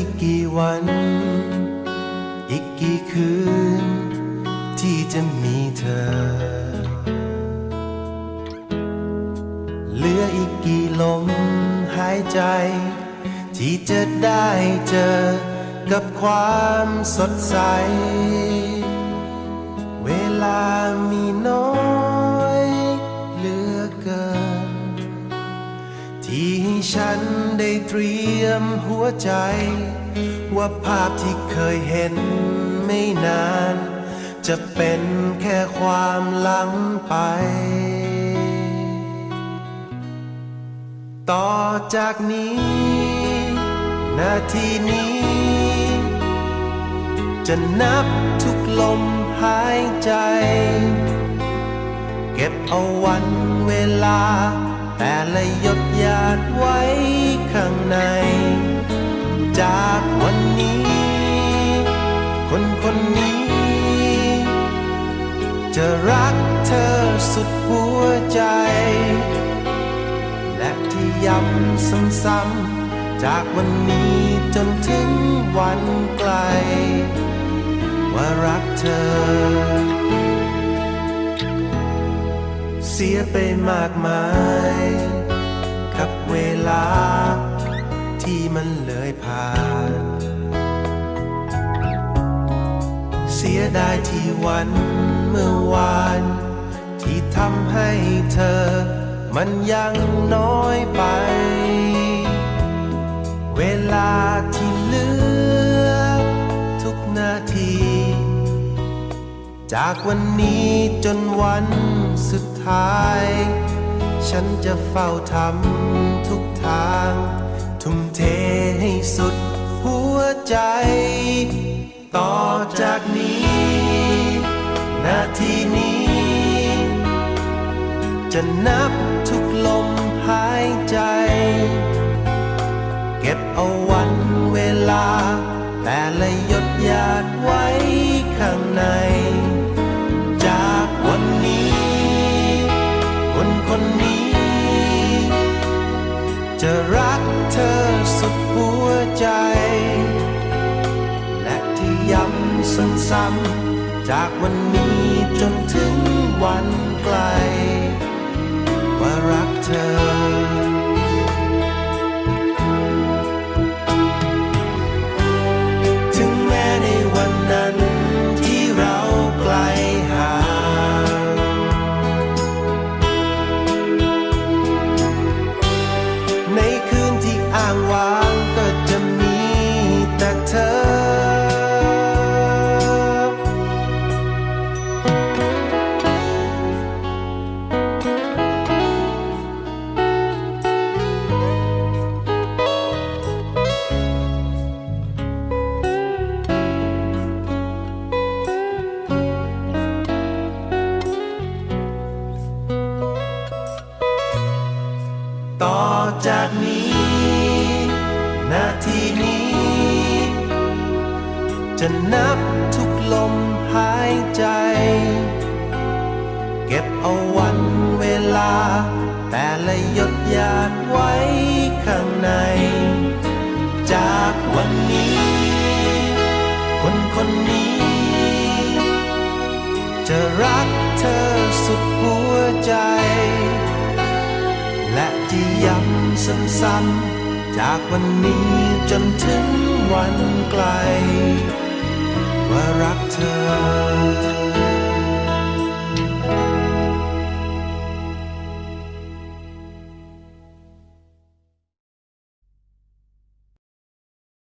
อีกกี่วัน อีกกี่คืน ที่จะมีเธอ เหลืออีกกี่ลมหายใจ ที่จะได้เจอกับความสดใส เวลามีน้อยเหลือเกิน ที่ให้ฉัน ได้เตรียมหัวใจ ว่าภาพที่เคยเห็นไม่นาน จะเป็นแค่ความหลังไป ต่อจากนี้ นาทีนี้ จะนับทุกลมหายใจ เก็บเอาวันเวลา แต่ละหยดหยาดไว้ จากวันนี้ คนคนนี้ จะรักเธอสุดหัวใจ และที่ย้ำซ้ำๆจากวันนี้จนถึงวันไกล ว่ารักเธอ เสียไปมากมาย กับเวลา ที่มันเลยผ่าน เสียดายที่วันเมื่อวาน ที่ทำให้เธอ มันยังน้อยไป เวลาที่เหลือ ทุกนาที จากวันนี้จนวันสุดท้าย ฉันจะเฝ้าทำทุกทาง ทุ่มเทให้สุดหัวใจ ต่อจากนี้ นาทีนี้ จะนับทุกลมหายใจ เก็บเอาวัน เธอสุดหัวใจ และที่ย้ำซ้ำๆจากวันนี้จนถึงวันไกล ว่ารักเธอ จากนี้ นาทีนี้ จะนับทุกลมหายใจ เก็บเอาวันเวลา แต่ละหยดหยาดไว้ข้างใน จากวันนี้ คนคนนี้ จะรักเธอสุดหัวใจ ที่ย้ำซ้ำๆจากวันนี้จนถึงวันไกล ว่ารักเธอ